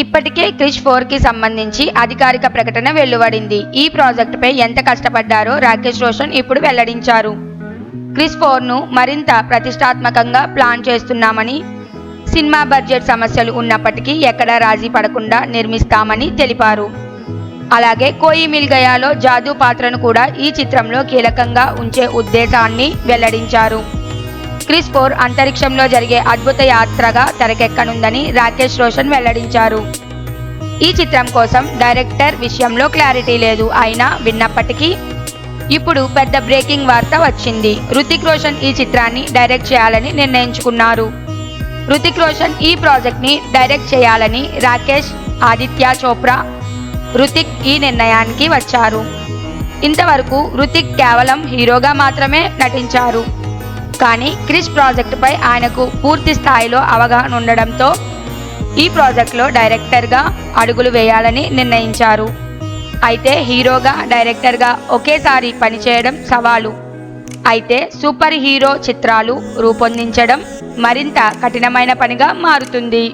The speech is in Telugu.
ఇప్పటికే క్రిష్ ఫోర్కి సంబంధించి అధికారిక ప్రకటన వెలువడింది. ఈ ప్రాజెక్టుపై ఎంత కష్టపడ్డారో రాకేష్ రోషన్ ఇప్పుడు వెల్లడించారు. క్రిస్ ఫోర్ను మరింత ప్రతిష్టాత్మకంగా ప్లాన్ చేస్తున్నామని సినిమా బడ్జెట్ సమస్యలు ఉన్నప్పటికీ ఎక్కడా రాజీ పడకుండా నిర్మిస్తామని తెలిపారు. అలాగే కోయి మిల్ గయాలో జాదూ పాత్రను కూడా ఈ చిత్రంలో కీలకంగా ఉంచే ఉద్దేశాన్ని వెల్లడించారు. క్రిస్ ఫోర్ అంతరిక్షంలో జరిగే అద్భుత యాత్రగా తెరకెక్కనుందని రాకేష్ రోషన్ వెల్లడించారు. ఈ చిత్రం కోసం డైరెక్టర్ విషయంలో క్లారిటీ లేదు. అయినా విన్నప్పటికీ ఇప్పుడు పెద్ద బ్రేకింగ్ వార్త వచ్చింది. రుతిక్ రోషన్ ఈ చిత్రాన్ని డైరెక్ట్ చేయాలని నిర్ణయించుకున్నారు. రుతిక్ రోషన్ ఈ ప్రాజెక్ట్ని డైరెక్ట్ చేయాలని రాకేష్ ఆదిత్య చోప్రా రుతిక్ ఈ నిర్ణయానికి వచ్చారు. ఇంతవరకు రుతిక్ కేవలం హీరోగా మాత్రమే నటించారు. కానీ క్రిష్ ప్రాజెక్టుపై ఆయనకు పూర్తి స్థాయిలో అవగాహన ఉండడంతో ఈ ప్రాజెక్టులో డైరెక్టర్గా అడుగులు వేయాలని నిర్ణయించారు. అయితే హీరోగా డైరెక్టర్గా ఒకేసారి పనిచేయడం సవాలు. అయితే సూపర్ హీరో చిత్రాలు రూపొందించడం మరింత కఠినమైన పనిగా మారుతుంది.